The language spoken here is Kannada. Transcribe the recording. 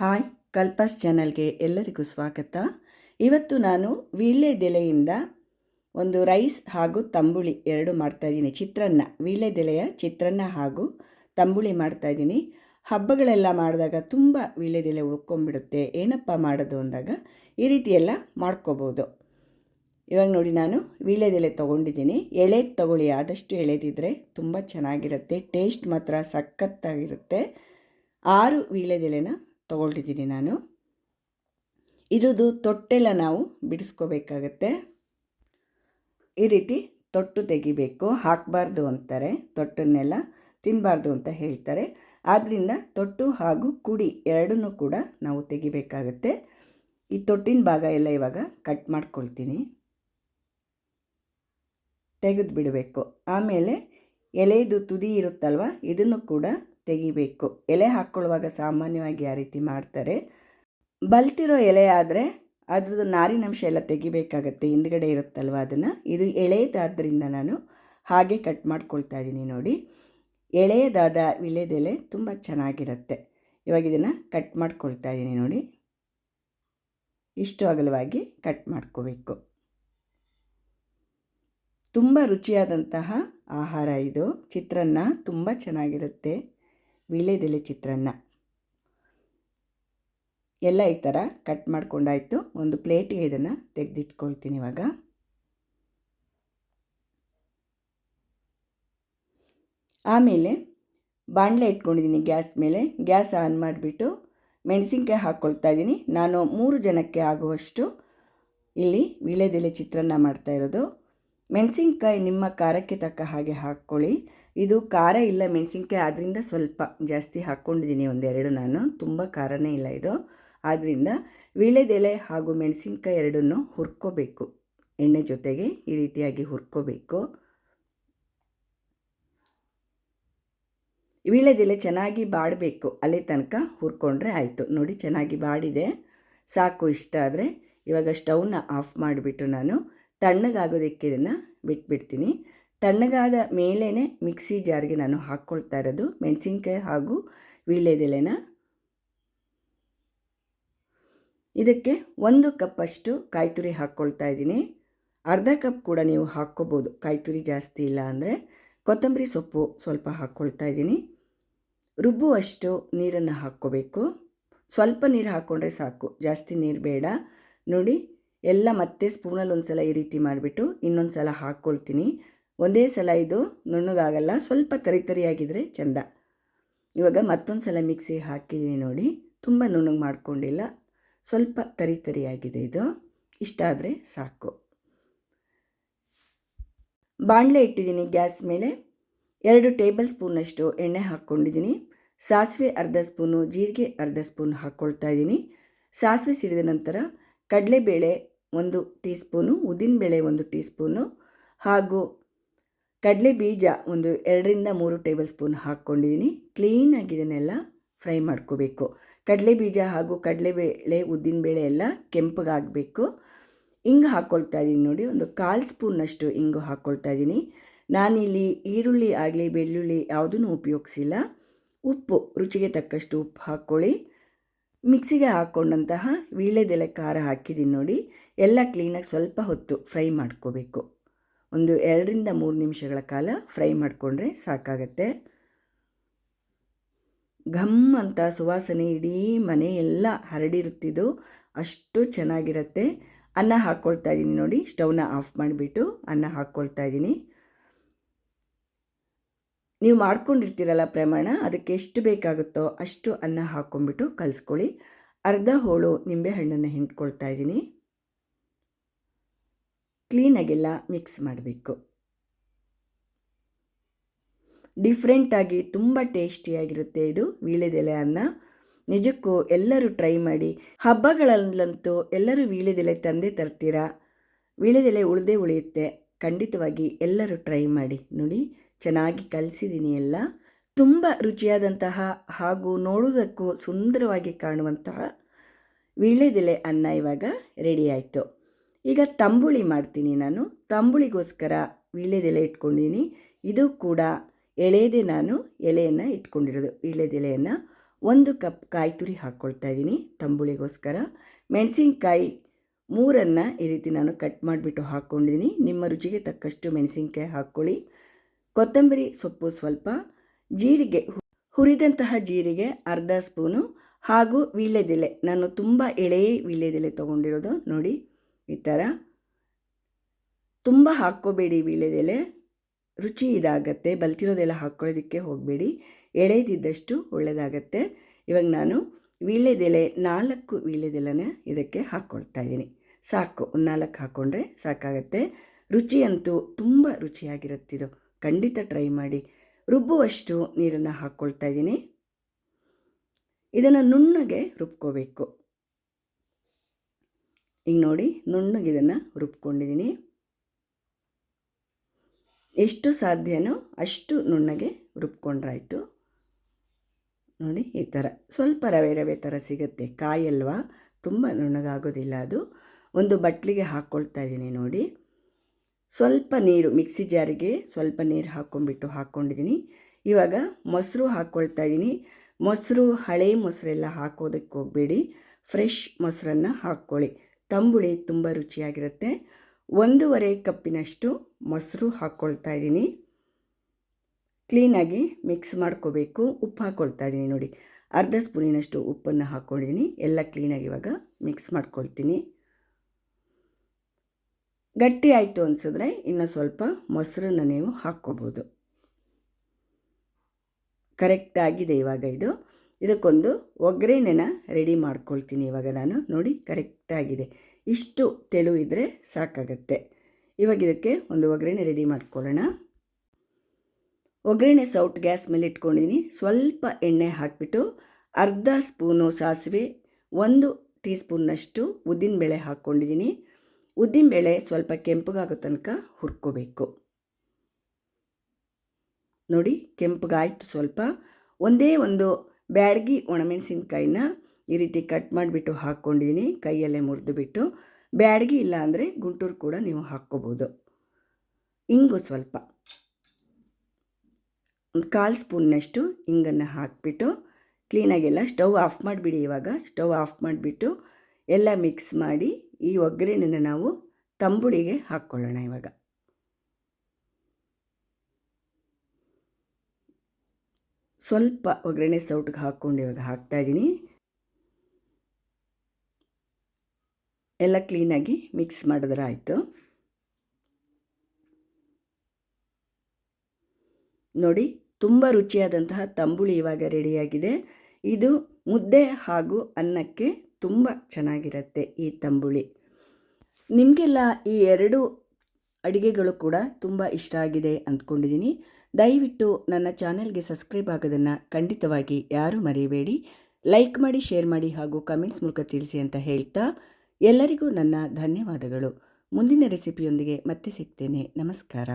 ಹಾಯ್, ಕಲ್ಪಸ್ ಚಾನಲ್ಗೆ ಎಲ್ಲರಿಗೂ ಸ್ವಾಗತ. ಇವತ್ತು ನಾನು ವೀಳ್ಯದೆಲೆಯಿಂದ ಒಂದು ರೈಸ್ ಹಾಗೂ ತಂಬುಳಿ ಎರಡು ಮಾಡ್ತಾಯಿದ್ದೀನಿ ಚಿತ್ರಾನ್ನ, ವೀಳ್ಯದೆಲೆಯ ಚಿತ್ರಾನ್ನ ಹಾಗೂ ತಂಬುಳಿ ಮಾಡ್ತಾಯಿದ್ದೀನಿ ಹಬ್ಬಗಳೆಲ್ಲ ಮಾಡಿದಾಗ ತುಂಬ ವೀಳ್ಯದೆಲೆ ಉಳ್ಕೊಂಬಿಡುತ್ತೆ. ಏನಪ್ಪ ಮಾಡೋದು ಅಂದಾಗ ಈ ರೀತಿಯೆಲ್ಲ ಮಾಡ್ಕೋಬೋದು. ಇವಾಗ ನೋಡಿ, ನಾನು ವೀಳ್ಯದೆಲೆ ತೊಗೊಂಡಿದ್ದೀನಿ. ಎಳೆದು ತೊಗೊಳ್ಳಿ, ಆದಷ್ಟು ಎಳೆದಿದ್ದರೆ ತುಂಬ ಚೆನ್ನಾಗಿರುತ್ತೆ. ಟೇಸ್ಟ್ ಮಾತ್ರ ಸಖತ್ತಾಗಿರುತ್ತೆ. ಆರು ವೀಳ್ಯದೆಲೆನ ತೊಗೊಳ್ತಿದ್ದೀನಿ ನಾನು. ಇರೋದು ತೊಟ್ಟೆಲ್ಲ ನಾವು ಬಿಡಿಸ್ಕೋಬೇಕಾಗತ್ತೆ. ಈ ರೀತಿ ತೊಟ್ಟು ತೆಗಿಬೇಕು. ಹಾಕಬಾರ್ದು ಅಂತಾರೆ, ತೊಟ್ಟನ್ನೆಲ್ಲ ತಿನ್ನಬಾರ್ದು ಅಂತ ಹೇಳ್ತಾರೆ. ಆದ್ದರಿಂದ ತೊಟ್ಟು ಹಾಗೂ ಕುಡಿ ಎರಡನ್ನೂ ಕೂಡ ನಾವು ತೆಗಿಬೇಕಾಗತ್ತೆ. ಈ ತೊಟ್ಟಿನ ಭಾಗ ಎಲ್ಲ ಇವಾಗ ಕಟ್ ಮಾಡ್ಕೊಳ್ತೀನಿ. ತೆಗೆದು ಬಿಡಬೇಕು ಆಮೇಲೆ ಎಲೆಯದು ತುದಿ ಇರುತ್ತಲ್ವ, ಇದನ್ನು ಕೂಡ ತೆಗಿಬೇಕು. ಎಲೆ ಹಾಕ್ಕೊಳ್ಳುವಾಗ ಸಾಮಾನ್ಯವಾಗಿ ಆ ರೀತಿ ಮಾಡ್ತಾರೆ. ಬಲ್ತಿರೋ ಎಲೆ ಆದರೆ ಅದ್ರದ್ದು ನಾರಿನಂಶ ಎಲ್ಲ ತೆಗಿಬೇಕಾಗತ್ತೆ. ಹಿಂದ್ಗಡೆ ಇರುತ್ತಲ್ವ ಅದನ್ನು. ಇದು ಎಳೆಯದಾದ್ದರಿಂದ ನಾನು ಹಾಗೆ ಕಟ್ ಮಾಡ್ಕೊಳ್ತಾ ಇದ್ದೀನಿ ನೋಡಿ. ಎಳೆಯದಾದ ವಿಳೆದೆಲೆ ತುಂಬ ಚೆನ್ನಾಗಿರುತ್ತೆ. ಇವಾಗ ಇದನ್ನು ಕಟ್ ಮಾಡ್ಕೊಳ್ತಾ ಇದ್ದೀನಿ ನೋಡಿ. ಇಷ್ಟು ಅಗಲವಾಗಿ ಕಟ್ ಮಾಡ್ಕೋಬೇಕು. ತುಂಬ ರುಚಿಯಾದಂತಹ ಆಹಾರ ಇದು. ಚಿತ್ರಾನ್ನ ತುಂಬ ಚೆನ್ನಾಗಿರುತ್ತೆ. ವೀಳ್ಯದೆಲೆ ಚಿತ್ರಾನ್ನ. ಎಲ್ಲ ಈ ಥರ ಕಟ್ ಮಾಡ್ಕೊಂಡಾಯಿತು. ಒಂದು ಪ್ಲೇಟಿಗೆ ಇದನ್ನು ತೆಗೆದಿಟ್ಕೊಳ್ತೀನಿ ಇವಾಗ. ಆಮೇಲೆ ಬಾಣಲೆ ಇಟ್ಕೊಂಡಿದ್ದೀನಿ ಗ್ಯಾಸ್ ಮೇಲೆ. ಗ್ಯಾಸ್ ಆನ್ ಮಾಡಿಬಿಟ್ಟು ಮೆಣಸಿನ್ಕಾಯಿ ಹಾಕ್ಕೊಳ್ತಾ ಇದ್ದೀನಿ ನಾನು ಮೂರು ಜನಕ್ಕೆ ಆಗುವಷ್ಟು ಇಲ್ಲಿ ವೀಳ್ಯದೆಲೆ ಚಿತ್ರಾನ್ನ ಮಾಡ್ತಾ ಇರೋದು. ಮೆಣಸಿನ್ಕಾಯಿ ನಿಮ್ಮ ಖಾರಕ್ಕೆ ತಕ್ಕ ಹಾಗೆ ಹಾಕ್ಕೊಳ್ಳಿ. ಇದು ಖಾರ ಇಲ್ಲ ಮೆಣಸಿನ್ಕಾಯಿ ಆದ್ದರಿಂದ ಸ್ವಲ್ಪ ಜಾಸ್ತಿ ಹಾಕ್ಕೊಂಡಿದ್ದೀನಿ, ಒಂದೆರಡು ನಾನು. ತುಂಬ ಖಾರನೇ ಇಲ್ಲ ಇದು. ಆದ್ದರಿಂದ ವೀಳ್ಯದೆಲೆ ಹಾಗೂ ಮೆಣಸಿನ್ಕಾಯಿ ಎರಡನ್ನು ಹುರ್ಕೋಬೇಕು. ಎಣ್ಣೆ ಜೊತೆಗೆ ಈ ರೀತಿಯಾಗಿ ಹುರ್ಕೋಬೇಕು. ವೀಳ್ಯದೆಲೆ ಚೆನ್ನಾಗಿ ಬಾಡಬೇಕು. ಅಲ್ಲಿ ತನಕ ಹುರ್ಕೊಂಡ್ರೆ ಆಯಿತು. ನೋಡಿ ಚೆನ್ನಾಗಿ ಬಾಡಿದೆ. ಸಾಕು ಇಷ್ಟ ಆದರೆ ಇವಾಗ ಸ್ಟವ್ನ ಆಫ್ ಮಾಡಿಬಿಟ್ಟು ನಾನು ತಣ್ಣಗಾಗೋದಕ್ಕೆ ಇದನ್ನು ಬಿಟ್ಬಿಡ್ತೀನಿ. ತಣ್ಣಗಾದ ಮೇಲೇ ಮಿಕ್ಸಿ ಜಾರ್ಗೆ ನಾನು ಹಾಕ್ಕೊಳ್ತಾ ಇರೋದು. ಮೆಣಸಿನ್ಕಾಯಿ ಹಾಗೂ ವೀಳ್ಯದೆಲೆನ ಇದಕ್ಕೆ ಒಂದು ಕಪ್ಪಷ್ಟು ಕಾಯಿ ತುರಿ ಹಾಕ್ಕೊಳ್ತಾ ಇದ್ದೀನಿ. ಅರ್ಧ ಕಪ್ ಕೂಡ ನೀವು ಹಾಕ್ಕೋಬೋದು. ಕಾಯಿ ತುರಿ ಜಾಸ್ತಿ ಇಲ್ಲ ಅಂದರೆ. ಕೊತ್ತಂಬರಿ ಸೊಪ್ಪು ಸ್ವಲ್ಪ ಹಾಕ್ಕೊಳ್ತಾ ಇದ್ದೀನಿ. ರುಬ್ಬುವಷ್ಟು ನೀರನ್ನು ಹಾಕ್ಕೋಬೇಕು. ಸ್ವಲ್ಪ ನೀರು ಹಾಕ್ಕೊಂಡ್ರೆ ಸಾಕು. ಜಾಸ್ತಿ ನೀರು ಬೇಡ. ನೋಡಿ ಎಲ್ಲ ಮತ್ತೆ ಸ್ಪೂನಲ್ಲಿ ಒಂದು ಸಲ ಈ ರೀತಿ ಮಾಡಿಬಿಟ್ಟು ಇನ್ನೊಂದು ಸಲ ಹಾಕ್ಕೊಳ್ತೀನಿ. ಒಂದೇ ಸಲ ಇದು ನುಣ್ಣಗಾಗಲ್ಲ, ಸ್ವಲ್ಪ ತರಿ ತರಿಯಾಗಿದ್ದರೆ ಚೆಂದ. ಇವಾಗ ಮತ್ತೊಂದು ಸಲ ಮಿಕ್ಸಿ ಹಾಕಿದ್ದೀನಿ ನೋಡಿ, ತುಂಬ ನುಣ್ಣಗೆ ಮಾಡಿಕೊಂಡಿಲ್ಲ, ಸ್ವಲ್ಪ ತರಿ ಆಗಿದೆ ಇದು. ಇಷ್ಟ ಆದರೆ ಸಾಕು. ಬಾಣಲೆ ಇಟ್ಟಿದ್ದೀನಿ ಗ್ಯಾಸ್ ಮೇಲೆ. ಎರಡು ಟೇಬಲ್ ಸ್ಪೂನಷ್ಟು ಎಣ್ಣೆ ಹಾಕ್ಕೊಂಡಿದ್ದೀನಿ. ಸಾಸಿವೆ ಅರ್ಧ ಸ್ಪೂನು, ಜೀರಿಗೆ ಅರ್ಧ ಸ್ಪೂನ್ ಹಾಕ್ಕೊಳ್ತಾ ಇದ್ದೀನಿ. ಸಾಸಿವೆ ಸಿಡಿದ ನಂತರ ಕಡಲೆಬೇಳೆ ಒಂದು ಟೀ ಸ್ಪೂನು ಉದ್ದಿನಬೇಳೆ ಒಂದು ಟೀ ಸ್ಪೂನು ಹಾಗೂ ಕಡಲೆ ಬೀಜ ಒಂದು ಎರಡರಿಂದ ಮೂರು ಟೇಬಲ್ ಸ್ಪೂನ್ ಹಾಕ್ಕೊಂಡಿದ್ದೀನಿ ಕ್ಲೀನಾಗಿ ಇದನ್ನೆಲ್ಲ ಫ್ರೈ ಮಾಡ್ಕೋಬೇಕು. ಕಡಲೆ ಬೀಜ ಹಾಗೂ ಕಡಲೆಬೇಳೆ, ಉದ್ದಿನಬೇಳೆ ಎಲ್ಲ ಕೆಂಪಗಾಗಬೇಕು. ಹಿಂಗೆ ಹಾಕ್ಕೊಳ್ತಾ ಇದ್ದೀನಿ ನೋಡಿ, ಒಂದು ಕಾಲು ಸ್ಪೂನಷ್ಟು ಹಿಂಗು ಹಾಕ್ಕೊಳ್ತಾ ಇದ್ದೀನಿ ನಾನಿಲ್ಲಿ ಈರುಳ್ಳಿ ಆಗಲಿ, ಬೆಳ್ಳುಳ್ಳಿ ಯಾವುದೂ ಉಪಯೋಗಿಸಿಲ್ಲ. ಉಪ್ಪು, ರುಚಿಗೆ ತಕ್ಕಷ್ಟು ಉಪ್ಪು ಹಾಕ್ಕೊಳ್ಳಿ. ಮಿಕ್ಸಿಗೆ ಹಾಕ್ಕೊಂಡಂತಹ ವೀಳ್ಯದೆಲೆ ಖಾರ ಹಾಕಿದ್ದೀನಿ ನೋಡಿ. ಎಲ್ಲ ಕ್ಲೀನಾಗಿ ಸ್ವಲ್ಪ ಹೊತ್ತು ಫ್ರೈ ಮಾಡ್ಕೋಬೇಕು. ಒಂದು ಎರಡರಿಂದ ಮೂರು ನಿಮಿಷಗಳ ಕಾಲ ಫ್ರೈ ಮಾಡಿಕೊಂಡ್ರೆ ಸಾಕಾಗತ್ತೆ. ಘಮ್ ಅಂತ ಸುವಾಸನೆ ಇಡೀ ಮನೆಯೆಲ್ಲ ಹರಡಿರುತ್ತಿದ್ದು ಅಷ್ಟು ಚೆನ್ನಾಗಿರುತ್ತೆ. ಅನ್ನ ಹಾಕ್ಕೊಳ್ತಾ ಇದ್ದೀನಿ ನೋಡಿ. ಸ್ಟವ್ನ ಆಫ್ ಮಾಡಿಬಿಟ್ಟು ಅನ್ನ ಹಾಕ್ಕೊಳ್ತಾ ಇದ್ದೀನಿ ನೀವು ಮಾಡ್ಕೊಂಡಿರ್ತೀರಲ್ಲ ಪ್ರಮಾಣ, ಅದಕ್ಕೆ ಎಷ್ಟು ಬೇಕಾಗುತ್ತೋ ಅಷ್ಟು ಅನ್ನ ಹಾಕ್ಕೊಂಡ್ಬಿಟ್ಟು ಕಲಿಸ್ಕೊಳ್ಳಿ. ಅರ್ಧ ಹೋಳು ನಿಂಬೆಹಣ್ಣನ್ನು ಹಿಂಡ್ಕೊಳ್ತಾ ಇದ್ದೀನಿ. ಕ್ಲೀನಾಗೆಲ್ಲ ಮಿಕ್ಸ್ ಮಾಡಬೇಕು. ಡಿಫ್ರೆಂಟಾಗಿ ತುಂಬ ಟೇಸ್ಟಿಯಾಗಿರುತ್ತೆ ಇದು ವೀಳ್ಯದೆಲೆ ಅನ್ನ. ನಿಜಕ್ಕೂ ಎಲ್ಲರೂ ಟ್ರೈ ಮಾಡಿ. ಹಬ್ಬಗಳಲ್ಲಂತೂ ಎಲ್ಲರೂ ವೀಳ್ಯದೆಲೆ ತಂದೆ ತರ್ತೀರಾ? ವೀಳ್ಯದೆಲೆ ಉಳಿದೇ ಉಳಿಯುತ್ತೆ. ಖಂಡಿತವಾಗಿ ಎಲ್ಲರೂ ಟ್ರೈ ಮಾಡಿ. ನೋಡಿ. ಚೆನ್ನಾಗಿ ಕಲಿಸಿದ್ದೀನಿ ಎಲ್ಲ. ತುಂಬ ರುಚಿಯಾದಂತಹ ಹಾಗೂ ನೋಡುವುದಕ್ಕೂ ಸುಂದರವಾಗಿ ಕಾಣುವಂತಹ ವೀಳ್ಯದೆಲೆ ಅನ್ನ ಇವಾಗ ರೆಡಿ ಆಯಿತು. ಈಗ ತಂಬುಳಿ ಮಾಡ್ತೀನಿ ನಾನು. ತಂಬುಳಿಗೋಸ್ಕರ ವೀಳ್ಯದೆಲೆ ಇಟ್ಕೊಂಡಿದ್ದೀನಿ ಇದು ಕೂಡ ಎಳೆಯದೆ ನಾನು ಎಲೆಯನ್ನು ಇಟ್ಕೊಂಡಿರೋದು, ವೀಳ್ಯದೆಲೆಯನ್ನು. ಒಂದು ಕಪ್ ಕಾಯಿ ತುರಿ ಹಾಕ್ಕೊಳ್ತಾ ಇದ್ದೀನಿ ತಂಬುಳಿಗೋಸ್ಕರ. ಮೆಣಸಿನ್ಕಾಯಿ ಮೂರನ್ನು ಈ ರೀತಿ ನಾನು ಕಟ್ ಮಾಡಿಬಿಟ್ಟು ಹಾಕ್ಕೊಂಡಿದ್ದೀನಿ ನಿಮ್ಮ ರುಚಿಗೆ ತಕ್ಕಷ್ಟು ಮೆಣಸಿನ್ಕಾಯಿ ಹಾಕ್ಕೊಳ್ಳಿ. ಕೊತ್ತಂಬರಿ ಸೊಪ್ಪು ಸ್ವಲ್ಪ, ಜೀರಿಗೆ ಹುರಿದಂತಹ ಜೀರಿಗೆ ಅರ್ಧ ಸ್ಪೂನು ಹಾಗೂ ವೀಳ್ಯದೆಲೆ. ನಾನು ತುಂಬ ಎಳೆಯ ವೀಳ್ಯದೆಲೆ ತೊಗೊಂಡಿರೋದು ನೋಡಿ, ಈ ಥರ. ತುಂಬ ಹಾಕ್ಕೋಬೇಡಿ ವೀಳ್ಯದೆಲೆ. ರುಚಿ ಇದಾಗತ್ತೆ, ಬಲ್ತಿರೋದೆಲ್ಲ ಹಾಕ್ಕೊಳ್ಳೋದಕ್ಕೆ ಹೋಗಬೇಡಿ. ಎಳೆದಿದ್ದಷ್ಟು ಒಳ್ಳೆಯದಾಗತ್ತೆ ಇವಾಗ ನಾನು ವೀಳ್ಯದೆಲೆ, ನಾಲ್ಕು ವೀಳ್ಯದೆಲೆನ ಇದಕ್ಕೆ ಹಾಕ್ಕೊಳ್ತಾ ಇದ್ದೀನಿ. ಸಾಕು, ಒಂದು ನಾಲ್ಕು ಹಾಕ್ಕೊಂಡ್ರೆ ಸಾಕಾಗತ್ತೆ. ರುಚಿಯಂತೂ ತುಂಬ ರುಚಿಯಾಗಿರುತ್ತಿದು ಖಂಡಿತ ಟ್ರೈ ಮಾಡಿ. ರುಬ್ಬುವಷ್ಟು ನೀರನ್ನು ಹಾಕ್ಕೊಳ್ತಾ ಇದ್ದೀನಿ. ಇದನ್ನು ನುಣ್ಣಗೆ ರುಬ್ಕೋಬೇಕು. ಈಗ ನೋಡಿ, ನುಣ್ಣಗೆ ಇದನ್ನು ರುಬ್ಕೊಂಡಿದ್ದೀನಿ. ಎಷ್ಟು ಸಾಧ್ಯನೋ ಅಷ್ಟು ನುಣ್ಣಗೆ ರುಬ್ಕೊಂಡ್ರಾಯಿತು. ನೋಡಿ, ಈ ಥರ ಸ್ವಲ್ಪ ರವೆ ರವೆ ಥರ ಸಿಗುತ್ತೆ. ಕಾಯಲ್ವಾ? ತುಂಬ ನುಣ್ಣಗಾಗೋದಿಲ್ಲ ಅದು. ಒಂದು ಬಟ್ಲಿಗೆ ಹಾಕ್ಕೊಳ್ತಾ ಇದ್ದೀನಿ ನೋಡಿ. ಸ್ವಲ್ಪ ನೀರು ಮಿಕ್ಸಿ ಜಾರಿಗೆ ಸ್ವಲ್ಪ ನೀರು ಹಾಕ್ಕೊಂಡ್ಬಿಟ್ಟು ಹಾಕ್ಕೊಂಡಿದ್ದೀನಿ ಇವಾಗ ಮೊಸರು ಹಾಕ್ಕೊಳ್ತಾ ಇದ್ದೀನಿ. ಮೊಸರು, ಹಳೆ ಮೊಸರೆಲ್ಲ ಹಾಕೋದಕ್ಕೆ ಹೋಗಬೇಡಿ. ಫ್ರೆಶ್ ಮೊಸರನ್ನು ಹಾಕ್ಕೊಳ್ಳಿ. ತಂಬುಳಿ ತುಂಬ ರುಚಿಯಾಗಿರುತ್ತೆ. ಒಂದೂವರೆ ಕಪ್ಪಿನಷ್ಟು ಮೊಸರು ಹಾಕ್ಕೊಳ್ತಾ ಇದ್ದೀನಿ. ಕ್ಲೀನಾಗಿ ಮಿಕ್ಸ್ ಮಾಡ್ಕೋಬೇಕು. ಉಪ್ಪು ಹಾಕ್ಕೊಳ್ತಾ ಇದ್ದೀನಿ ನೋಡಿ. ಅರ್ಧ ಸ್ಪೂನಿನಷ್ಟು ಉಪ್ಪನ್ನು ಹಾಕ್ಕೊಂಡಿದ್ದೀನಿ ಎಲ್ಲ ಕ್ಲೀನಾಗಿ ಇವಾಗ ಮಿಕ್ಸ್ ಮಾಡ್ಕೊಳ್ತೀನಿ. ಗಟ್ಟಿ ಆಯಿತು ಅನಿಸಿದ್ರೆ ಇನ್ನು ಸ್ವಲ್ಪ ಮೊಸರನ್ನು ನೀವು ಹಾಕ್ಕೋಬೋದು. ಕರೆಕ್ಟಾಗಿದೆ ಇವಾಗ ಇದು. ಇದಕ್ಕೊಂದು ಒಗ್ಗರಣೆನ ರೆಡಿ ಮಾಡ್ಕೊಳ್ತೀನಿ ಇವಾಗ ನಾನು. ನೋಡಿ ಕರೆಕ್ಟಾಗಿದೆ ಇಷ್ಟು ತೆಳು ಇದ್ದರೆ ಸಾಕಾಗತ್ತೆ. ಇವಾಗ ಇದಕ್ಕೆ ಒಂದು ಒಗ್ಗರಣೆ ರೆಡಿ ಮಾಡ್ಕೊಳ್ಳೋಣ. ಒಗ್ಗರಣೆ ಸೌಟ್ ಗ್ಯಾಸ್ ಮೇಲೆ ಇಟ್ಕೊಂಡಿದ್ದೀನಿ. ಸ್ವಲ್ಪ ಎಣ್ಣೆ ಹಾಕಿಬಿಟ್ಟು ಅರ್ಧ ಸ್ಪೂನು ಸಾಸಿವೆ, ಒಂದು ಟೀ ಸ್ಪೂನ್ನಷ್ಟು ಉದ್ದಿನಬೇಳೆ ಹಾಕ್ಕೊಂಡಿದ್ದೀನಿ. ಉದ್ದಿನಬೇಳೆ ಸ್ವಲ್ಪ ಕೆಂಪಗಾಗೋ ತನಕ ಹುರ್ಕೋಬೇಕು. ನೋಡಿ, ಕೆಂಪಗಾಯಿತು ಸ್ವಲ್ಪ. ಒಂದೇ ಒಂದು ಬ್ಯಾಡಗಿ ಒಣಮೆಣಸಿನ್ಕಾಯಿನ ಈ ರೀತಿ ಕಟ್ ಮಾಡಿಬಿಟ್ಟು ಹಾಕ್ಕೊಂಡಿದ್ದೀನಿ ಕೈಯಲ್ಲೇ ಮುರಿದುಬಿಟ್ಟು. ಬ್ಯಾಡಗಿ ಇಲ್ಲ ಅಂದರೆ ಗುಂಟೂರು ಕೂಡ ನೀವು ಹಾಕ್ಕೋಬೋದು. ಇಂಗು ಸ್ವಲ್ಪ. ಒಂದು ಕಾಲು ಸ್ಪೂನ್ನಷ್ಟು ಇಂಗನ್ನು ಹಾಕಿಬಿಟ್ಟು ಕ್ಲೀನಾಗೆಲ್ಲ ಸ್ಟವ್ ಆಫ್ ಮಾಡಿಬಿಡಿ ಇವಾಗ. ಸ್ಟವ್ ಆಫ್ ಮಾಡಿಬಿಟ್ಟು ಎಲ್ಲ ಮಿಕ್ಸ್ ಮಾಡಿ ಈ ಒಗ್ಗರಣೆನ ನಾವು ತಂಬುಳಿಗೆ ಹಾಕ್ಕೊಳ್ಳೋಣ ಇವಾಗ. ಸ್ವಲ್ಪ ಒಗ್ಗರಣೆ ಸೌಟ್ಗೆ ಹಾಕ್ಕೊಂಡು ಇವಾಗ ಹಾಕ್ತಾಯಿದ್ದೀನಿ ಎಲ್ಲ ಕ್ಲೀನಾಗಿ ಮಿಕ್ಸ್ ಮಾಡಿದ್ರೆ ಆಯಿತು. ನೋಡಿ, ತುಂಬ ರುಚಿಯಾದಂತಹ ತಂಬುಳಿ ಇವಾಗ ರೆಡಿಯಾಗಿದೆ ಇದು ಮುದ್ದೆ ಹಾಗೂ ಅನ್ನಕ್ಕೆ ತುಂಬ ಚೆನ್ನಾಗಿರುತ್ತೆ ಈ ತಂಬುಳಿ. ನಿಮಗೆಲ್ಲ ಈ ಎರಡು ಅಡುಗೆಗಳು ಕೂಡ ತುಂಬ ಇಷ್ಟ ಆಗಿದೆ ಅಂದ್ಕೊಂಡಿದ್ದೀನಿ. ದಯವಿಟ್ಟು ನನ್ನ ಚಾನೆಲ್ಗೆ ಸಬ್ಸ್ಕ್ರೈಬ್ ಆಗೋದನ್ನು ಖಂಡಿತವಾಗಿ ಯಾರೂ ಮರೆಯಬೇಡಿ ಲೈಕ್ ಮಾಡಿ, ಶೇರ್ ಮಾಡಿ ಹಾಗೂ ಕಮೆಂಟ್ಸ್ ಮೂಲಕ ತಿಳಿಸಿ ಅಂತ ಹೇಳ್ತಾ ಎಲ್ಲರಿಗೂ ನನ್ನ ಧನ್ಯವಾದಗಳು. ಮುಂದಿನ ರೆಸಿಪಿಯೊಂದಿಗೆ ಮತ್ತೆ ಸಿಗ್ತೇನೆ. ನಮಸ್ಕಾರ.